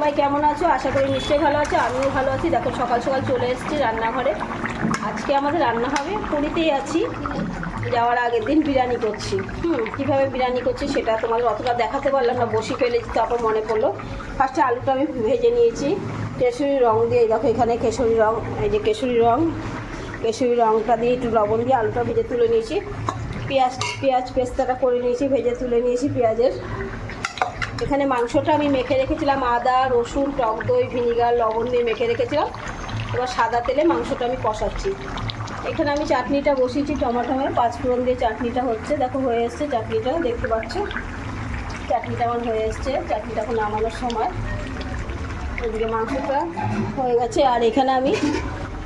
সবাই কেমন আছো? আশা করি নিশ্চয়ই ভালো আছো। আমিও ভালো আছি। দেখো, সকাল সকাল চলে এসেছি রান্নাঘরে। আজকে আমাদের রান্না হবে, পুরীতেই আছি। যাওয়ার আগের দিন বিরিয়ানি করছি। হুম, কীভাবে বিরিয়ানি করছি সেটা তোমাদের অতটা দেখাতে পারলাম না, বসি ফেলেছি, তারপর মনে পড়ল। ফার্স্টে আলুটা আমি ভেজে নিয়েছি। কেশরি রং দিয়ে, দেখো এখানে কেশরি রং, এই যে কেশরি রং। কেশরি রংটা দিয়ে একটু লবণ দিয়ে আলুটা ভেজে তুলে নিয়েছি। পেঁয়াজ পেঁয়াজ পেস্তাটা করে নিয়েছি, ভেজে তুলে নিয়েছি পেঁয়াজের। এখানে মাংসটা আমি মেখে রেখেছিলাম, আদা, রসুন, টক দই, ভিনিগার, লবণ দিয়ে মেখে রেখেছিলাম। এবার সাদা তেলে মাংসটা আমি কষাচ্ছি। এখানে আমি চাটনিটা বসিয়েছি টমাটোমের পাঁচফোড়ন দিয়ে চাটনিটা হচ্ছে। দেখো হয়ে এসছে চাটনিটা, দেখতে পাচ্ছ? চাটনিটা আমার হয়ে এসছে, চাটনিটা এখন নামানোর সময়। ওদিকে মাংসটা হয়ে গেছে, আর এখানে আমি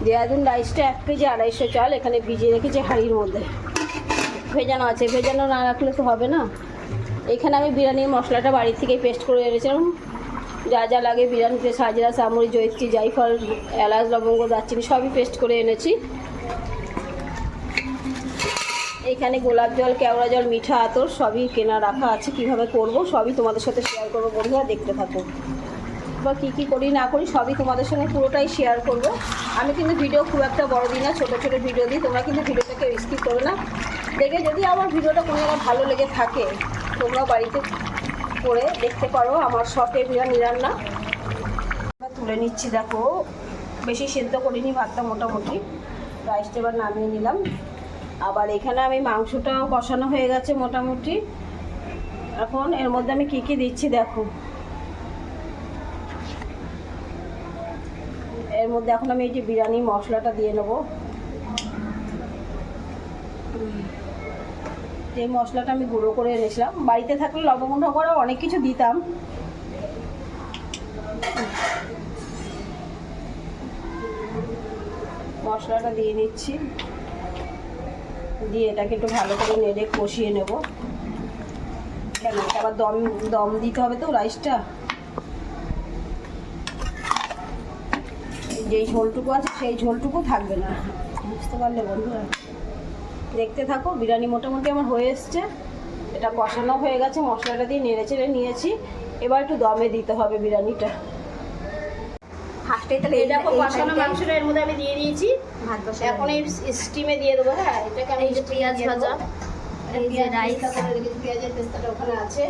দেয়াদুন রাইসটা এক কেজি আড়াইশো চাল এখানে ভিজিয়ে রেখেছি হাঁড়ির মধ্যে। ভেজানো আছে, ভেজানো না রাখলে তো হবে না। এখানে আমি বিরিয়ানির মশলাটা বাড়ি থেকেই পেস্ট করে এনেছিলাম। যা যা লাগে বিরিয়ানিতে সাজরা সামরি জৈত্রী জাইফল, এলাচ, লবঙ্গ, দারচিনি সবই পেস্ট করে এনেছি। এখানে গোলাপ জল, কেওড়া জল, মিঠা আতর সবই কেনা রাখা আছে, কীভাবে করব সবই তোমাদের সাথে শেয়ার করব, বন্ধুরা, দেখতে থাকো। বা কী কী করি, না করি, সবই তোমাদের সঙ্গে পুরোটাই শেয়ার করব। আমি কিন্তু ভিডিও খুব একটা বড় দিই না, ছোটো ছোটো ভিডিও দিই, তোমরা কিন্তু ভিডিওটাকে স্কিপ করো না। দেখে যদি আমার ভিডিওটা কোনো ভালো লেগে থাকে তোমরা বাড়িতে করে দেখতে পারো আমার শখের বিরিয়ানি রান্না তুলে নিচ্ছি, দেখো। বেশি সেদ্ধ করিনি, ভাতটা মোটামুটি। রাইসটা এবার নামিয়ে নিলাম। আবার এখানে আমি মাংসটাও কষানো হয়ে গেছে মোটামুটি। এখন এর মধ্যে আমি কী কী দিচ্ছি, দেখো। এর মধ্যে এখন আমি এই যে বিরিয়ানি মশলাটা দিয়ে নেব। যে মশলাটা আমি গুঁড়ো করে এনেছিলাম। বাড়িতে থাকলে লবঙ্গ করা অনেক কিছু দিতাম। মশলাটা দিয়ে নিচ্ছি। দিয়ে এটাকে একটু ভালো করে নেড়ে কষিয়ে নেব। কেন? আবার দম দম দিতে হবে তো রাইসটা। যেই ঝোলটুকু আছে, সেই ঝোলটুকু থাকবে না। বুঝতে পারলে বন্ধুরা? দেখতে থাকো বিরিয়ানি মোটামুটি আমার হয়ে এসছে। এটা কষানো হয়ে গেছে মশলাটা দিয়ে নেড়ে চেড়ে নিয়েছি। এবার একটু দমে দিতে হবে বিরিয়ানিটা। ফার্স্টে তাহলে কষানো মাংসটা এর মধ্যে আমি দিয়ে দিয়েছি। ভাত বসে এখন এই স্টিমে দিয়ে দেবো হ্যাঁ? এটাকে আমি এই যে পেঁয়াজ ভাজা এই যে পেঁয়াজ রাইস করে রেখেছি, পেঁয়াজের পেস্তাটা ওখানে আছে।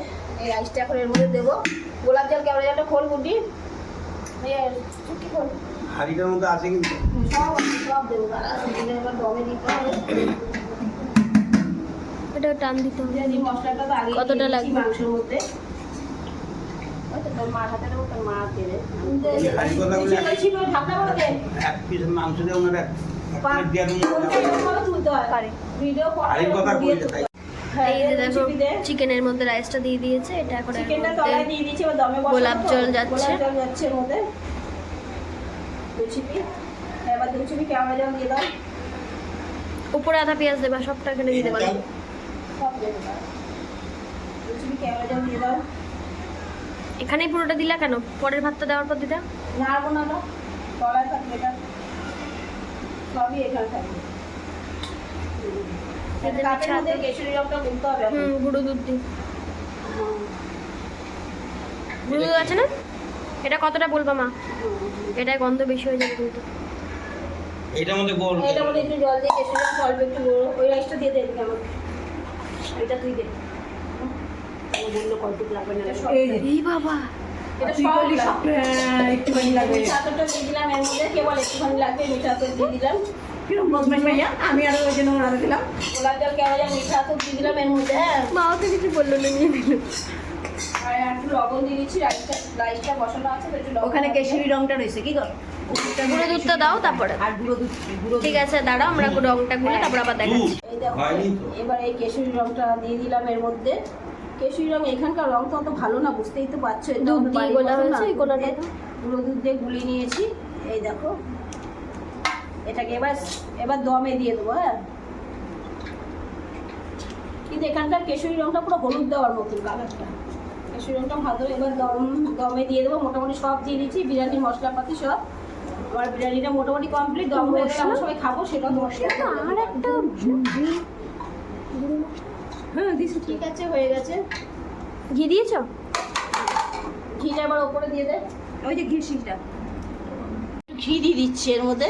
এই রাইসটা এখন এর মধ্যে দেবো। গোলাপ জল কেমন জলটা খোল গুটি। চুটকি খোল। হাড়িটার মধ্যে আছে কিন্তু। সব সব দেবো। দমে দিতে হবে। এটা টান দিতে হবে। বিরিয়ানি মশলাটা তো আগে কতটা লাগবে? মাংসের মধ্যে। এক- ছিল ঢাকা বলে এক পিস মাংস দিয়ে ওনার এক হয়। এই যে দেখো চিকেনের মধ্যে রাইসটা দিয়ে দিয়েছে এটা এখন চিকেনটা তলায় দিয়ে দিয়েছি এবার দমে গোলাপ জল যাচ্ছে। উপরে আধা পেঁয়াজ দেবা সবটা এখানে দিয়ে দেবা। এখানেই পুরোটা দিলা কেন? পরের ভাতটা দেওয়ার পর নাড়বো না থাকবে এটা। সবই এখানে থাকবে। গুঁড়ো দুধ দিই। গুঁড়ো দুধ আছে না? এটা কতটা বলবা মা। এটায় গন্ধ বেশি হয়ে যাবে কিন্তু। এটার মধ্যে গোল। এটার মধ্যে একটু জল দিয়ে কেশরি অল্প একটু ওই রাইসটা দিয়ে দে এদিকে আমার এটা তুই দে। আমি বলল কতটুকু লাগবে না সব এই বাবা। এটা সব লাগবে। একটুখানি লাগবে। মিঠা দিয়ে দিলাম এর মধ্যে কেবল একটুখানি লাগবে মিঠা আতর দিয়ে দিলাম। কিরম বদমাস ভাইয়া আমি আরও ওই জন্য ওনারা দিলাম। গোলাপ জল কেমন মিঠা আতর দিয়ে দিলাম এর মধ্যে হ্যাঁ। মাও তো কিছু বলল না নিয়ে একটু লবণ দিয়ে দিচ্ছি রাইসটা রাইসটা বসানো আছে তো একটু ওখানে কেশরি রংটা রয়েছে কি গো? গুঁড়ো দুধটা দাও তারপরে। আর গুঁড়ো দুধ গুঁড়ো ঠিক আছে দাঁড়াও আমরা রংটা গুলে তারপর আবার দেখাচ্ছি। এই দেখো হয়নি এবার এই কেশরি রংটা দিয়ে দিলাম এর মধ্যে। কেশরি রং এখানকার রং তো অত ভালো না বুঝতেই তো পারছ দুধ দিয়ে গোলা হয়েছে, এই গোলাটা গুঁড়ো দুধ দিয়ে গুলিয়ে নিয়েছি এই দেখো। এটাকে এবার এবার দমে দিয়ে দেবো হ্যাঁ। কিন্তু এখানকার কেশরি রংটা পুরো হলুদ দেওয়ার মতন কালারটা রংটা ভালো এবার দম দমে দিয়ে দেবো। মোটামুটি সব দিয়ে দিয়েছি বিরিয়ানি মশলাপাতি সব। আমার বিরিয়ানিটা মোটামুটি কমপ্লিট দম হয়ে গেলে আমরা সবাই খাব সেটা আর একটা হ্যাঁ দিছি ঠিক আছে হয়ে গেছে। ঘি দিয়েছ? ঘিটা এবার ওপরে দিয়ে দে। ওই যে ঘি শিলটা। ঘি দিয়ে দিচ্ছি এর মধ্যে।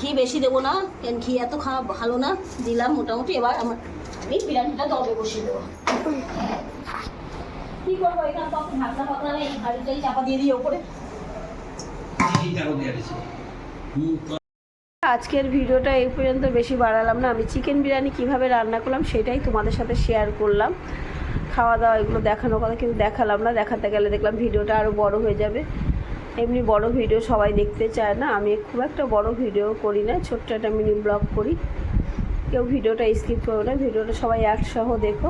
ঘি বেশি দেবো না কারণ ঘি এত খাওয়া ভালো না। দিলাম মোটামুটি এবার আমার আমি বিরিয়ানিটা দবে। কি করব তো নেই। হাঁড়িটাই চাপা দিয়ে দিই ওপরে। আজকের ভিডিওটা এই পর্যন্ত। বেশি বাড়ালাম না। আমি চিকেন বিরিয়ানি কীভাবে রান্না করলাম সেটাই তোমাদের সাথে শেয়ার করলাম। খাওয়া দাওয়া এগুলো দেখানোর কথা কিন্তু দেখালাম না। দেখাতে গেলে দেখলাম ভিডিওটা আরও বড় হয়ে যাবে। এমনি বড় ভিডিও সবাই দেখতে চায় না। আমি খুব একটা বড় ভিডিও করি না। ছোট্ট একটা মিনি ব্লগ করি। কেউ ভিডিওটা স্কিপ করো না, ভিডিওটা সবাই একসহ দেখো।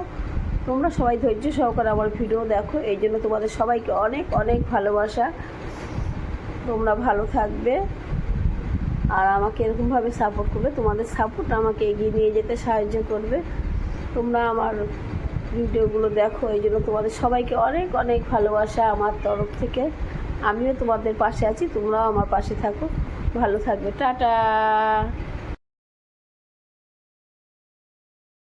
তোমরা সবাই ধৈর্য সহকারে আমার ভিডিও দেখো, এই জন্য তোমাদের সবাইকে অনেক অনেক ভালোবাসা। তোমরা ভালো থাকবে আর আমাকে এরকমভাবে সাপোর্ট করবে। তোমাদের সাপোর্ট আমাকে এগিয়ে নিয়ে যেতে সাহায্য করবে। তোমরা আমার ভিডিওগুলো দেখো, এই জন্য তোমাদের সবাইকে অনেক অনেক ভালোবাসা আমার তরফ থেকে। আমিও তোমাদের পাশে আছি, তোমরাও আমার পাশে থাকো। ভালো থাকবে। টাটা!